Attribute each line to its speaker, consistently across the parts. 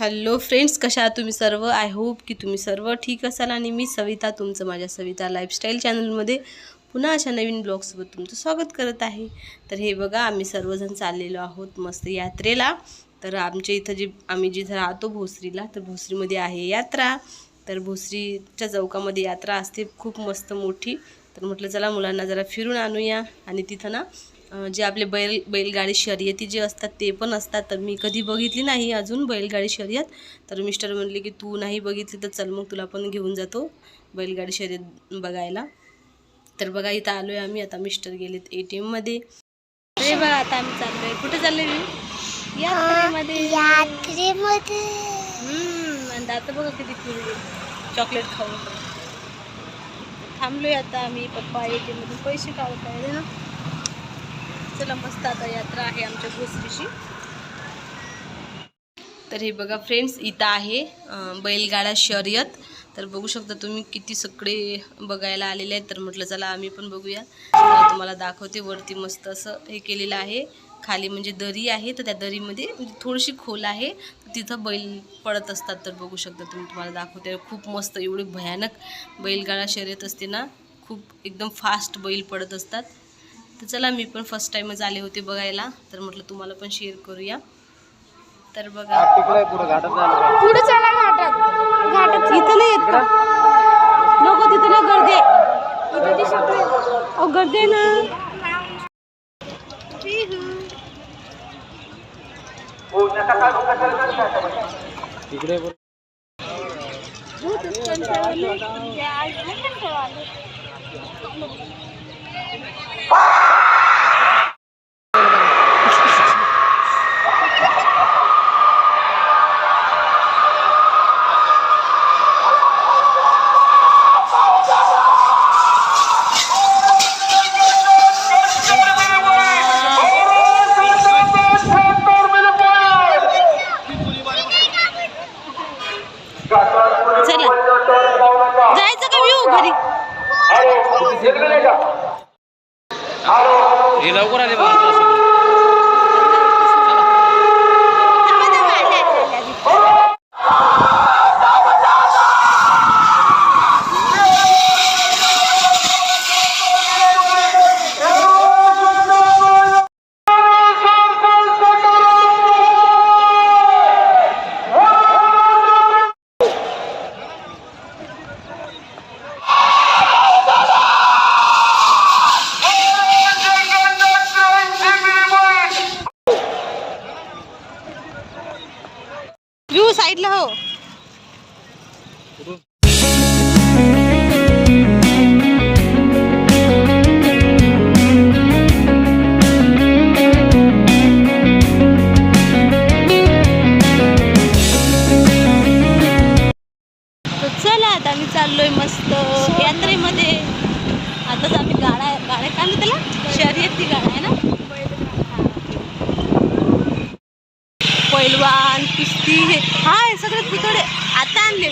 Speaker 1: Hello friends कशा आहात तुम्ही सर्व? आय होप की तुम्ही सर्व ठीक असाल आणि मी सविता तुमचं माझ्या सविता लाईफस्टाईल चॅनलमध्ये पुन्हा अशा नवीन ब्लॉगसोबत तुमचं स्वागत करत आहे. तर हे बघा आम्ही सर्वजण चाललेलो आहोत मस्त यात्रेला. तर आमच्या इथं जे आम्ही जिथं राहतो भोसरीला तर भोसरीमध्ये आहे यात्रा. तर भोसरीच्या चौकामध्ये यात्रा असते खूप मस्त मोठी. तर म्हटलं चला मुलांना जरा फिरून आणूया. आणि तिथं ना जे आपले बैल बैलगाडी शर्यती जे असतात ते पण असतात. तर मी कधी बघितली नाही अजून बैलगाडी शर्यत. तर मिस्टर म्हणले की तू नाही बघितली तर चल मग तुला पण घेऊन जातो बैलगाडी शर्यत बघायला. तर बघा इथं आलोय आम्ही. आता मिस्टर गेलेत ए टी एममध्ये अरे बघा आता आम्ही चाललोय. कुठे चाललोय मी? यात्रेमध्ये. आणि आता बघा किती फिरले चॉकलेट खाऊन. थांबलोय आता आम्ही. पप्पा ए टी एममधून पैसे काढत आहे ना? चला मस्त आता यात्रा आहे आमच्या भोसरीची. तर हे बघा फ्रेंड्स इथं आहे बैलगाडा शर्यत. तर बघू शकता तुम्ही किती सगळे बघायला आलेले आहेत. तर म्हटलं चला आम्ही पण बघूया. तुम्हाला दाखवते वरती मस्त असं हे केलेलं आहे. खाली म्हणजे दरी आहे तर त्या दरीमध्ये म्हणजे थोडीशी खोल आहे. तिथं बैल पडत असतात तर बघू शकता तुम्ही. तुम्हाला दाखवते खूप मस्त एवढे भयानक बैलगाडा शर्यत असते ना. खूप एकदम फास्ट बैल पडत असतात. तर चला मी पण फर्स्ट टाईमच आले होते बघायला तर म्हटलं तुम्हाला पण शेअर करूया तर बघा
Speaker 2: तिकडे पुढे घाटात झालं
Speaker 3: पुढे चला घाटात घाटात
Speaker 1: इथं नाही येत का नको तिथं ना गर्दी
Speaker 3: इथे
Speaker 1: गर्दी ना
Speaker 2: तिकडे हे लवकर आले बघा
Speaker 1: आम्ही चाललोय मस्त. यात्रेमध्ये आताच आम्ही गाड्या गाड्या काय त्याला? शर्यती गाड्या आहे ना? पैलवान कुस्ती हे हा हे सगळं तिकडे. आता आणले.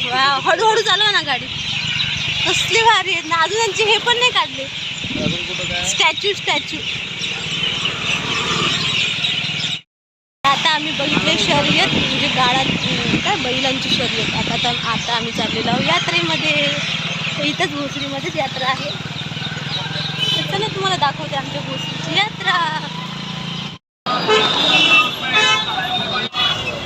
Speaker 1: हळूहळू चालवा ना गाडी. कसली भारी आहेत ना. अजून त्यांचे हे पण नाही काढले. स्टॅच्यू स्टॅच्यू आता आम्ही बघितले शर्यत म्हणजे गाळात काय बैलांची शर्यत. आता तर आता आम्ही चाललेलो आहोत. यात्रेमध्ये इथंच भोसरीमध्येच यात्रा आहे. तर चला तुम्हाला दाखवते आमच्या भोसरीची यात्रा.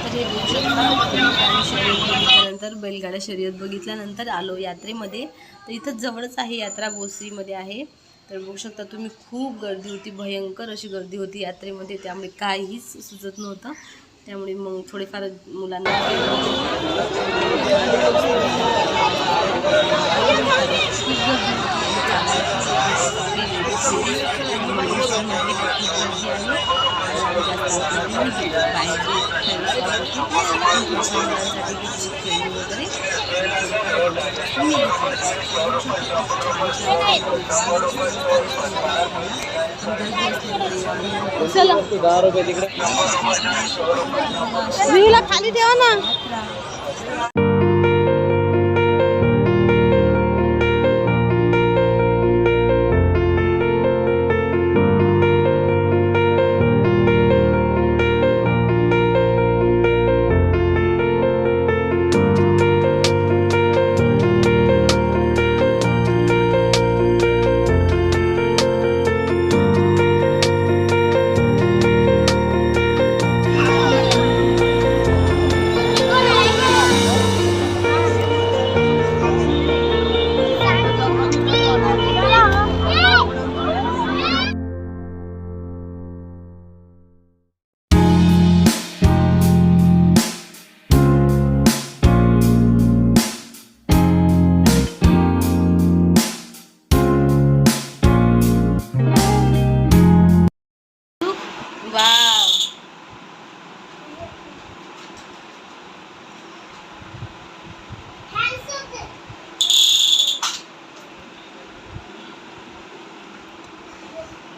Speaker 1: तर हे शर्यत बघितल्यानंतर बैलगाड्या शर्यत बघितल्यानंतर आलो यात्रेमध्ये. तर इथंच जवळच आहे यात्रा भोसरीमध्ये आहे. तर बघू शकता तुम्ही खूप गर्दी होती भयंकर अशी गर्दी होती यात्रेमध्ये. त्यामुळे काहीच सुचत नव्हतं. त्यामुळे मग थोडेफार मुलांना खूप
Speaker 2: दहा रुपये तिकडे
Speaker 1: खाली ठेवा ना.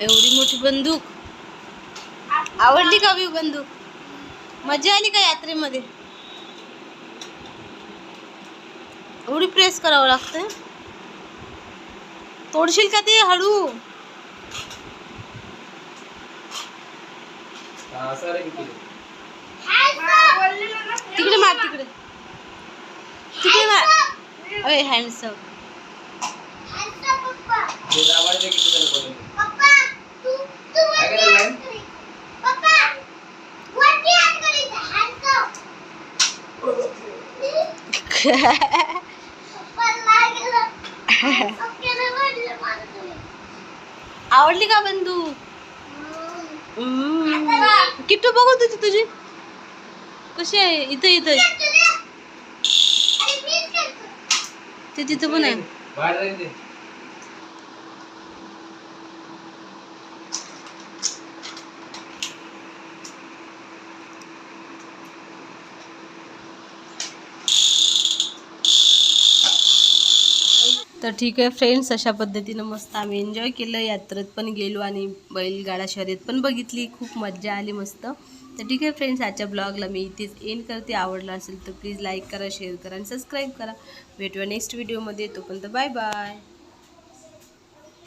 Speaker 1: एवढी मोठी बंदूक. आवडली का व्यू बंदूक? मजा आली का यात्रेमध्ये? एवढी प्रेस करावं लागतं तोडशील का ते हळू?
Speaker 2: हा,
Speaker 1: तिकडे मार तिकडे. तिकडे मार. अय हँडसम
Speaker 2: ते दाबायचे किती जण पडले
Speaker 3: पप्पा तू हात हात हात.
Speaker 1: आवडली का बंदूक हम्म. किट्टू बघू तुझी तुझी. कशी आहे? इथं इथं. ते तिथं पण आहे. तर ठीक आहे फ्रेंड्स अशा पद्धतीनं मस्त आम्ही एन्जॉय केलं. यात्रेत पण गेलो आणि बैलगाडा शर्यत पण बघितली. खूप मज्जा आली मस्त. तर ठीक आहे फ्रेंड्स आजच्या ब्लॉगला मी इथेच एंड करते. आवडला असेल तर प्लीज लाईक करा शेअर करा आणि सबस्क्राईब करा. भेटूया नेक्स्ट व्हिडिओमध्ये तोपर्यंत बाय बाय